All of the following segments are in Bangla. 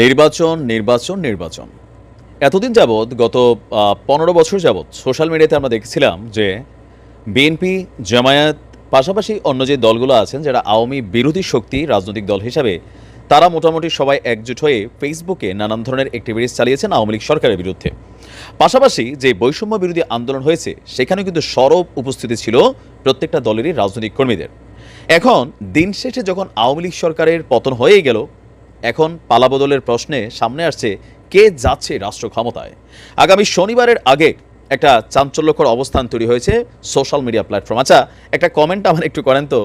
নির্বাচন নির্বাচন নির্বাচন। এতদিন যাবৎ, গত পনেরো বছর যাবৎ সোশ্যাল মিডিয়াতে আমরা দেখছিলাম যে বিএনপি, জামায়াত, পাশাপাশি অন্য যে দলগুলো আছেন, যারা আওয়ামী বিরোধী শক্তি, রাজনৈতিক দল হিসাবে, তারা মোটামুটি সবাই একজোট হয়ে ফেসবুকে নানান ধরনের অ্যাক্টিভিটিস চালিয়েছেন আওয়ামী লীগ সরকারের বিরুদ্ধে। পাশাপাশি যে বৈষম্য বিরোধী আন্দোলন হয়েছে, সেখানে কিন্তু সরব উপস্থিতি ছিল প্রত্যেকটা দলেরই রাজনৈতিক কর্মীদের। এখন দিন শেষে যখন আওয়ামী লীগ সরকারের পতন হয়েই গেল এখন পালাবদলের প্রশ্নে সামনে আসছে কে যাচ্ছে রাষ্ট্র ক্ষমতায়। আগামী শনিবারের আগে একটা চাঞ্চল্যকর অবস্থান তৈরি হয়েছে সোশ্যাল মিডিয়া প্ল্যাটফর্ম। আচ্ছা একটা কমেন্ট আমার একটু করেন তো।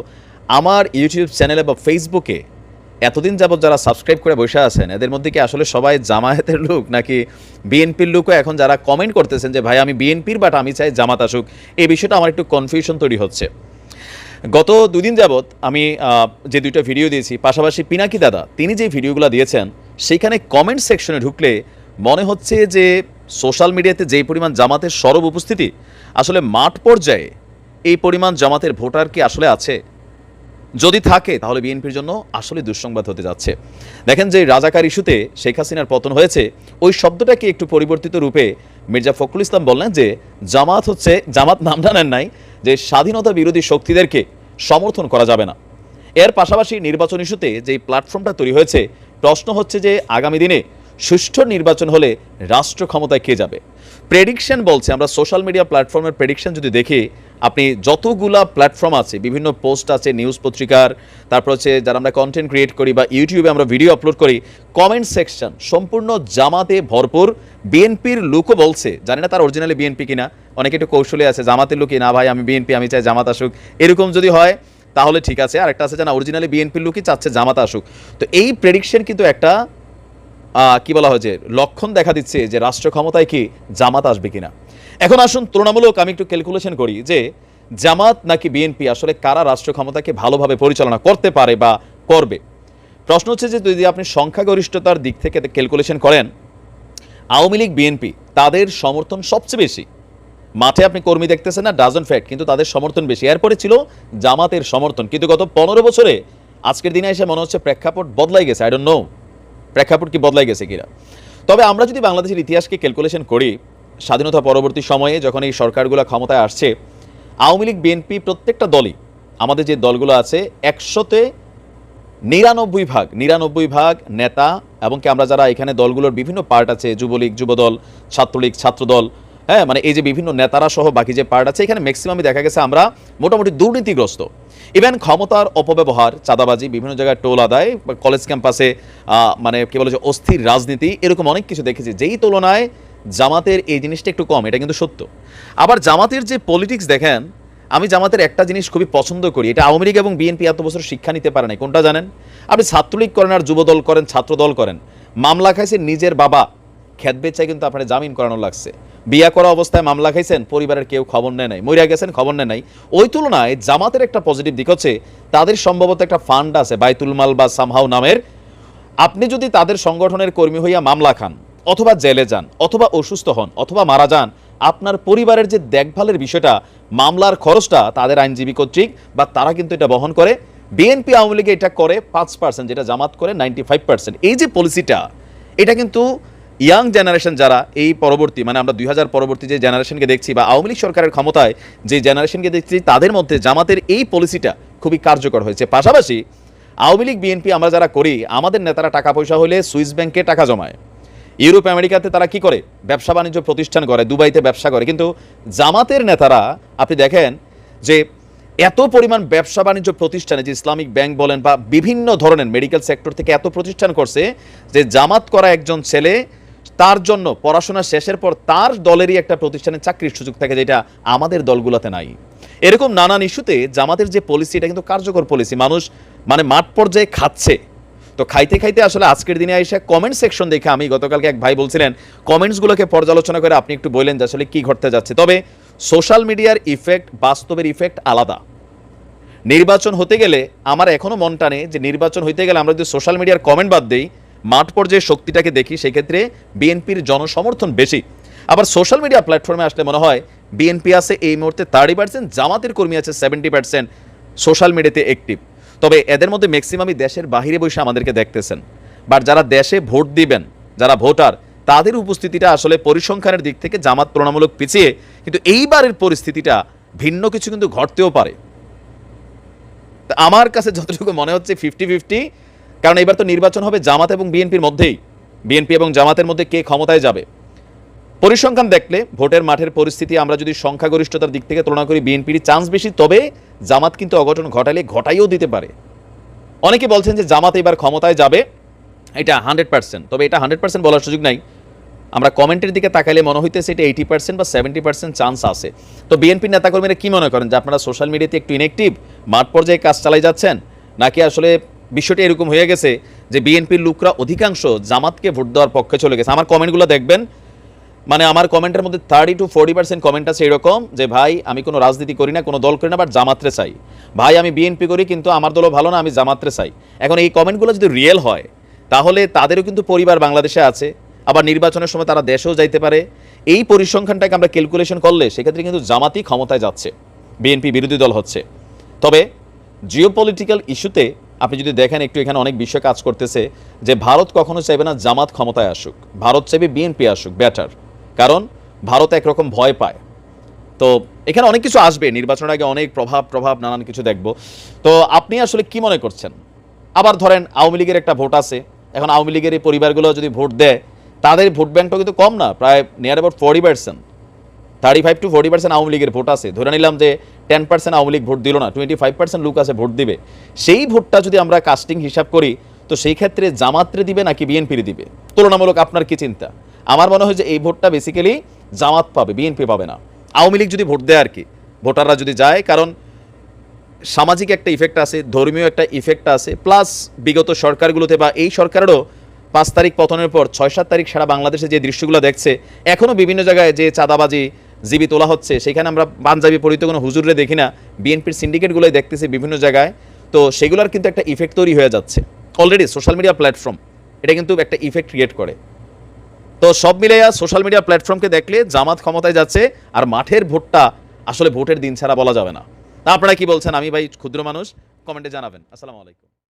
আমার ইউটিউব চ্যানেলে বা ফেসবুকে এতদিন যাবৎ যারা সাবস্ক্রাইব করে বসে আছেন, এদের মধ্যে কি আসলে সবাই জামায়াতের লোক? নাকি বিএনপির লোকও এখন যারা কমেন্ট করতেছেন যে, ভাই, আমি বিএনপির বাট আমি চাই জামাত আসুক? এই বিষয়টা আমার একটু কনফিউশন তৈরি হচ্ছে। গত দুদিন যাবৎ আমি যে দুইটা ভিডিও দিয়েছি, পাশাপাশি পিনাকি দাদা, তিনি যে ভিডিওগুলো দিয়েছেন সেখানে কমেন্ট সেকশনে ঢুকলে মনে হচ্ছে যে সোশ্যাল মিডিয়াতে যেই পরিমাণ জামাতের সরব উপস্থিতি, আসলে মাঠ পর্যায়ে এই পরিমাণ জামাতের ভোটার কি আসলে আছে? যদি থাকে, তাহলে বিএনপির জন্য আসলে দুঃসংবাদ হতে যাচ্ছে। দেখেন যে রাজাকার ইস্যুতে শেখ হাসিনার পতন হয়েছে, ওই শব্দটাকে একটু পরিবর্তিত রূপে মির্জা ফখরুল ইসলাম বললেন যে, জামাত হচ্ছে, জামাত নামটা নেন নাই, যে স্বাধীনতা বিরোধী শক্তিদেরকে সমর্থন করা যাবে না। এর পাশাপাশি নির্বাচন ইস্যুতে যে প্ল্যাটফর্মটা তৈরি হয়েছে, প্রশ্ন হচ্ছে যে আগামী দিনে সুষ্ঠু নির্বাচন হলে রাষ্ট্র ক্ষমতায় কে যাবে? প্রেডিকশন বলছে, আমরা সোশ্যাল মিডিয়া প্ল্যাটফর্মের প্রেডিকশন যদি দেখি আপনি যতগুলা প্ল্যাটফর্ম আছে, বিভিন্ন পোস্ট আছে নিউজ পত্রিকার, তারপর হচ্ছে যারা আমরা কন্টেন্ট ক্রিয়েট করি বা ইউটিউবে আমরা ভিডিও আপলোড করি কমেন্ট সেকশন সম্পূর্ণ জামাতে ভরপুর। বিএনপির লোকও বলছে, জানি না তার অরিজিনালি বিএনপি কিনা, অনেকে একটু কৌশলে আছে, জামাতের লোকই, না ভাই, আমি বিএনপি আমি চাই জামাত আসুক। এরকম যদি হয়, তাহলে ঠিক আছে আর একটা আছে যে না অরিজিনালি বিএনপির লোকই চাচ্ছে জামাত আসুক। তো এই প্রেডিকশন কিন্তু একটা কি বলা হয়েছে লক্ষণ দেখা দিচ্ছে যে রাষ্ট্র ক্ষমতায় কি জামাত আসবে কিনা। এখন আসুন, তুলনামূলক আমি একটু ক্যালকুলেশন করি যে, জামাত নাকি বিএনপি আসলে কারা রাষ্ট্র ক্ষমতাকে ভালোভাবে পরিচালনা করতে পারে বা করবে? প্রশ্ন হচ্ছে যে, যদি আপনি সংখ্যাগরিষ্ঠতার দিক থেকে ক্যালকুলেশন করেন, আওয়ামী লীগ, বিএনপি তাদের সমর্থন সবচেয়ে বেশি। মাঠে আপনি কর্মী দেখতেছেন না ডাজন ফ্যাক্ট কিন্তু তাদের সমর্থন বেশি। এরপরে ছিল জামাতের সমর্থন, কিন্তু গত পনেরো বছরে আজকের দিনে এসে মনে হচ্ছে প্রেক্ষাপট বদলাই গেছে আই ডোন্ট নো প্রেক্ষাপট কি বদলাই গেছে কিনা? তবে আমরা যদি বাংলাদেশের ইতিহাসকে ক্যালকুলেশন করি, স্বাধীনতা পরবর্তী সময়ে যখন এই সরকারগুলো ক্ষমতায় আসছে, আওয়ামী লীগ, বিএনপি প্রত্যেকটা দলই, আমাদের যে দলগুলো আছে, একশোতে নিরানব্বই ভাগ নিরানব্বই ভাগ নেতা এবং কি আমরা যারা এখানে দলগুলোর বিভিন্ন পার্ট আছে, যুবলীগ, যুবদল, ছাত্রলীগ, ছাত্রদল হ্যাঁ মানে এই যে বিভিন্ন নেতারা সহ বাকি যে পার্ট আছে, এখানে ম্যাক্সিমামই দেখা গেছে আমরা মোটামুটি দুর্নীতিগ্রস্ত। ইভেন ক্ষমতার অপব্যবহার, চাঁদাবাজি, বিভিন্ন জায়গায় টোল আদায়, বা কলেজ ক্যাম্পাসে মানে কি বলে যে অস্থির রাজনীতি, এরকম অনেক কিছু দেখেছি। যেই তুলনায় জামাতের এই জিনিসটা একটু কম, এটা কিন্তু সত্য। আবার জামাতের যে পলিটিক্স দেখেন, আমি জামাতের একটা জিনিস খুবই পছন্দ করি, এটা আওয়ামী লীগ এবং বিএনপি এত বছর শিক্ষা নিতে পারে নাই, কোনটা জানেন? আপনি ছাত্রলীগ করেন আর যুবদল করেন, ছাত্রদল করেন। মামলা খাইছে নিজের বাবা খেত বেচায় কিন্তু আপনার জামিন করানো লাগছে। বিয়া করা অবস্থায় মামলা খাইছেন, পরিবারের কেউ খবর নেয় নাই, মরিয়া গেছেন, খবর নেয় নাই। ওই তুলনায় জামাতের একটা পজিটিভ দিক হচ্ছে, তাদের সম্ভবত একটা ফান্ড আছে, বাইতুল মাল বা সামহাউ নামের। আপনি যদি তাদের সংগঠনের কর্মী হইয়া মামলা খান, অথবা জেলে যান, অথবা অসুস্থ হন, অথবা মারা যান, আপনার পরিবারের যে দেখভালের বিষয়টা, মামলার খরচটা তাদের আইনজীবী কর্তৃক বা তারা কিন্তু এটা বহন করে। বিএনপি আওয়ামী লীগে এটা করে পাঁচ পার্সেন্ট যেটা জামাত করে নাইনটি ফাইভ পার্সেন্ট এই যে পলিসিটা এটা কিন্তু ইয়াং জেনারেশন যারা এই পরবর্তী মানে আমরা দুই হাজার পরবর্তী যে জেনারেশনকে দেখছি বা আওয়ামী লীগ সরকারের ক্ষমতায় যে জেনারেশনকে দেখছি, তাদের মধ্যে জামাতের এই পলিসিটা খুবই কার্যকর হয়েছে। পাশাপাশি আওয়ামী লীগ বিএনপি আমরা যারা করি, আমাদের নেতারা টাকা পয়সা হলে সুইস ব্যাংকে টাকা জমায়। ইউরোপ, আমেরিকাতে তারা কি করে? ব্যবসা বাণিজ্য প্রতিষ্ঠান করে, দুবাইতে ব্যবসা করে। কিন্তু জামাতের নেতারা, আপনি দেখেন যে এত পরিমাণ ব্যবসা বাণিজ্য প্রতিষ্ঠানে যে ইসলামিক ব্যাংক বলেন বা বিভিন্ন ধরনের মেডিকেল সেক্টর থেকে এত প্রতিষ্ঠান করছে যে জামাত করা একজন ছেলে তার জন্য পড়াশোনা শেষের পর তার দলেরই একটা প্রতিষ্ঠানে চাকরির সুযোগ থাকে যেটা আমাদের দলগুলোতে নাই। এরকম নানান ইস্যুতে জামাতের যে পলিসি এটা কিন্তু কার্যকর পলিসি মানুষ মানে মাঠ পর্যায়ে খাচ্ছে। তো খাইতে খাইতে আসলে আজকের দিনে এসে কমেন্ট সেকশন দেখে আমি গতকালকে এক ভাই বলছিলেন কমেন্টসগুলোকে পর্যালোচনা করে আপনি একটু বললেন যে আসলে কী ঘটতে যাচ্ছে। তবে সোশ্যাল মিডিয়ার ইফেক্ট বাস্তবের ইফেক্ট আলাদা। নির্বাচন হতে গেলে আমার এখনও মন টানে যে নির্বাচন হইতে গেলে আমরা যদি সোশ্যাল মিডিয়ার কমেন্ট বাদ দেই মাঠ পর্যায়ে শক্তিটাকে দেখি, সেক্ষেত্রে বিএনপির জনসমর্থন বেশি। আবার সোশ্যাল মিডিয়া প্ল্যাটফর্মে আসলে মনে হয়, বিএনপি আছে এই মুহূর্তে থার্টি পার্সেন্ট জামাতের কর্মী আছে সেভেন্টি পার্সেন্ট, সোশ্যাল মিডিয়াতে অ্যাক্টিভ তবে এদের মধ্যে ম্যাক্সিমামই দেশের বাহিরে বসে আমাদেরকে দেখতেছেন। বাট যারা দেশে ভোট দিবেন, যারা ভোটার, তাদের উপস্থিতিটা আসলে পরিসংখ্যানের দিক থেকে জামাত তুলনামূলক পিছিয়ে, কিন্তু এইবারের পরিস্থিতিটা ভিন্ন কিছু কিন্তু ঘটতেও পারে। আমার কাছে যতটুকু মনে হচ্ছে ফিফটি ফিফটি কারণ এবার তো নির্বাচন হবে জামাত এবং বিএনপির মধ্যেই। বিএনপি এবং জামাতের মধ্যে কে ক্ষমতায় যাবে? পরিসংখ্যান দেখলে ভোটের মাঠের পরিস্থিতি আমরা যদি সংখ্যাগরিষ্ঠতার দিক থেকে তুলনা করি, বিএনপির চান্স বেশি, তবে জামাত কিন্তু অঘটন ঘটালে ঘটাইও দিতে পারে। অনেকে বলছেন যে জামাত এবার ক্ষমতায় যাবে, এটা হান্ড্রেড পার্সেন্ট তবে এটা হান্ড্রেড পার্সেন্ট বলার সুযোগ নাই। আমরা কমেন্টের দিকে তাকাইলে মনে হইতেছে এটা এইটি পার্সেন্ট বা সেভেন্টি পার্সেন্ট চান্স আছে। তো বিএনপির নেতাকর্মীরা কী মনে করেন যে আপনারা সোশ্যাল মিডিয়াতে একটু ইনএক্টিভ মাঠ পর্যায়ে কাজ চালাই যাচ্ছেন, নাকি আসলে বিষয়টি এরকম হয়ে গেছে যে বিএনপির লোকরা অধিকাংশ জামাতকে ভোট দেওয়ার পক্ষে চলে গেছে। আমার কমেন্টগুলো দেখবেন। মানে আমার কমেন্টের মধ্যে thirty to forty percent comment আছে এরকম যে, ভাই, আমি কোনো রাজনীতি করি না, কোনো দল করি না বাট জামাত্রে চাই। ভাই, আমি বিএনপি করি, কিন্তু আমার দলও ভালো না, আমি জামাত্রে চাই। এখন এই কমেন্টগুলো যদি রিয়েল হয়, তাহলে তাদেরও কিন্তু পরিবার বাংলাদেশে আছে। আবার নির্বাচনের সময় তারা দেশেও যাইতে পারে। এই পরিসংখ্যানটাকে আমরা ক্যালকুলেশন করলে সেক্ষেত্রে কিন্তু জামাতই ক্ষমতায় যাচ্ছে। বিএনপি বিরোধী দল হচ্ছে। তবে জিওপলিটিক্যাল ইস্যুতে আপনি যদি দেখেন একটু এখানে অনেক বিষয় কাজ করতেছে যে ভারত কখনো চাইবে না জামাত ক্ষমতায় আসুক। ভারত চাইবে বিএনপি আসুক বেটার কারণ ভারত একরকম ভয় পায়। তো এখানে অনেক কিছু আসবে, নির্বাচনের আগে অনেক প্রভাব প্রভাব, নানান কিছু দেখব। তো আপনি আসলে কি মনে করছেন? আবার ধরেন আওয়ামী লীগের একটা ভোট আছে। এখন আওয়ামী লীগের এই পরিবারগুলো যদি ভোট দেয়, তাদের ভোট ব্যাংকটা কিন্তু কম না, প্রায় near about forty percent thirty five to forty percent Awami লীগের ভোট আছে। ধরে নিলাম যে ten percent Awami League vote দিল না টোয়েন্টি ফাইভ পার্সেন্ট লোক আছে, ভোট দিবে। সেই ভোটটা যদি আমরা কাস্টিং হিসাব করি, তো সেই ক্ষেত্রে জামাতরে দিবে নাকি বিএনপির দিবে? তুলনামূলক আপনার কি চিন্তা? আমার মনে হয় যে এই ভোটটা বেসিক্যালি জামাত পাবে বিএনপি পাবে না। আওয়ামী লীগ যদি ভোট দেয় আর কি, ভোটাররা যদি যায়, কারণ সামাজিক একটা ইফেক্ট আছে, ধর্মীয় একটা ইফেক্ট আছে প্লাস বিগত সরকারগুলোতে বা এই সরকারেরও পাঁচ তারিখ পতনের পর ছয় সাত তারিখ সারা বাংলাদেশে যে দৃশ্যগুলো দেখছে এখনও বিভিন্ন জায়গায় যে চাঁদাবাজি জীবি তোলা হচ্ছে, সেখানে আমরা পাঞ্জাবি পরিহিত কোনো হুজুরে দেখি না, বিএনপির সিন্ডিকেটগুলোই দেখতেছি বিভিন্ন জায়গায়। তো সেগুলোর কিন্তু একটা ইফেক্ট তৈরি হয়ে যাচ্ছে অলরেডি সোশ্যাল মিডিয়া প্ল্যাটফর্ম এটা কিন্তু একটা ইফেক্ট ক্রিয়েট করে। তো সব মিলাইয়া সোশ্যাল মিডিয়া প্ল্যাটফর্মকে দেখলে জামাত ক্ষমতায় যাচ্ছে, আর মাঠের ভোটটা আসলে ভোটের দিন ছাড়া বলা যাবে না। তা আপনারা কি বলছেন? আমি ভাই ক্ষুদ্র মানুষ কমেন্টে জানাবেন। আসসালামু আলাইকুম।